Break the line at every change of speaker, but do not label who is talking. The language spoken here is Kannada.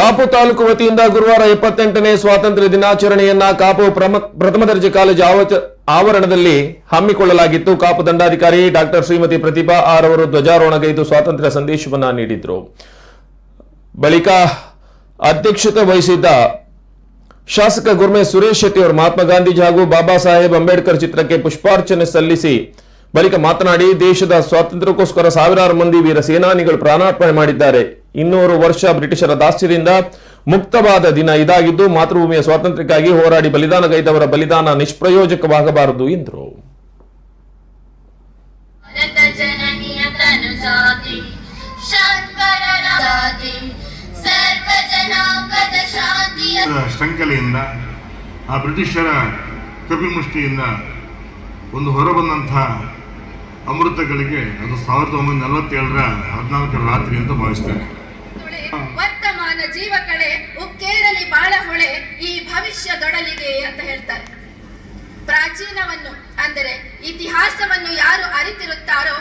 ಕಾಪು ತಾಲೂಕು ವತಿಯಿಂದ ಗುರುವಾರ ಎಪ್ಪತ್ತೆಂಟನೇ ಸ್ವಾತಂತ್ರ್ಯ ದಿನಾಚರಣೆಯನ್ನ ಕಾಪು ಪ್ರಥಮ ದರ್ಜೆ ಕಾಲೇಜು ಆವರಣದಲ್ಲಿ ಹಮ್ಮಿಕೊಳ್ಳಲಾಗಿತ್ತು. ಕಾಪು ದಂಡಾಧಿಕಾರಿ ಡಾಕ್ಟರ್ ಶ್ರೀಮತಿ ಪ್ರತಿಭಾ ಆರ್ ಅವರು ಧ್ವಜಾರೋಹಣಗೈದು ಸ್ವಾತಂತ್ರ್ಯ ಸಂದೇಶವನ್ನ ನೀಡಿದ್ರು. ಬಳಿಕ ಅಧ್ಯಕ್ಷತೆ ವಹಿಸಿದ್ದ ಶಾಸಕ ಗುರ್ಮೆ ಸುರೇಶ್ ಶೆಟ್ಟಿ ಅವರು ಮಹಾತ್ಮ ಗಾಂಧೀಜಿ ಹಾಗೂ ಬಾಬಾ ಸಾಹೇಬ್ ಅಂಬೇಡ್ಕರ್ ಚಿತ್ರಕ್ಕೆ ಪುಷ್ಪಾರ್ಚನೆ ಸಲ್ಲಿಸಿ ಬಳಿಕ ಮಾತನಾಡಿ ದೇಶದ ಸ್ವಾತಂತ್ರ್ಯಕ್ಕೋಸ್ಕರ ಸಾವಿರಾರು ಮಂದಿ ವೀರ ಸೇನಾನಿಗಳು ಪ್ರಾಣಾರ್ಪಣೆ ಮಾಡಿದ್ದಾರೆ. ಇನ್ನೂರು ವರ್ಷ ಬ್ರಿಟಿಷರ ದಾಸ್ಯದಿಂದ ಮುಕ್ತವಾದ ದಿನ ಇದಾಗಿದ್ದು ಮಾತೃಭೂಮಿಯ ಸ್ವಾತಂತ್ರ್ಯಕ್ಕಾಗಿ ಹೋರಾಡಿ ಬಲಿದಾನಗೈದವರ ಬಲಿದಾನ ನಿಷ್ಪ್ರಯೋಜಕವಾಗಬಾರದು ಎಂದರು.
ಶಂಕಲೆಯಿಂದ ಆ ಬ್ರಿಟಿಷರ ಕಪಿಮುಷ್ಟಿಯಿಂದ ಒಂದು ಹೊರಬಂದಂತಹ ಅಮೃತಗಳಿಗೆ ಅದು ಸಾವಿರದ ಒಂಬೈನೂರ ನಲವತ್ತೇಳರ ಹದಿನಾಲ್ಕರ ರಾತ್ರಿ ಅಂತ ಭಾವಿಸ್ತೇನೆ.
ಪ್ರಾಚೀನವನ್ನು ಅಂದರೆ ಇತಿಹಾಸವನ್ನು ಯಾರು ಅರಿತಿರುತ್ತಾರೋ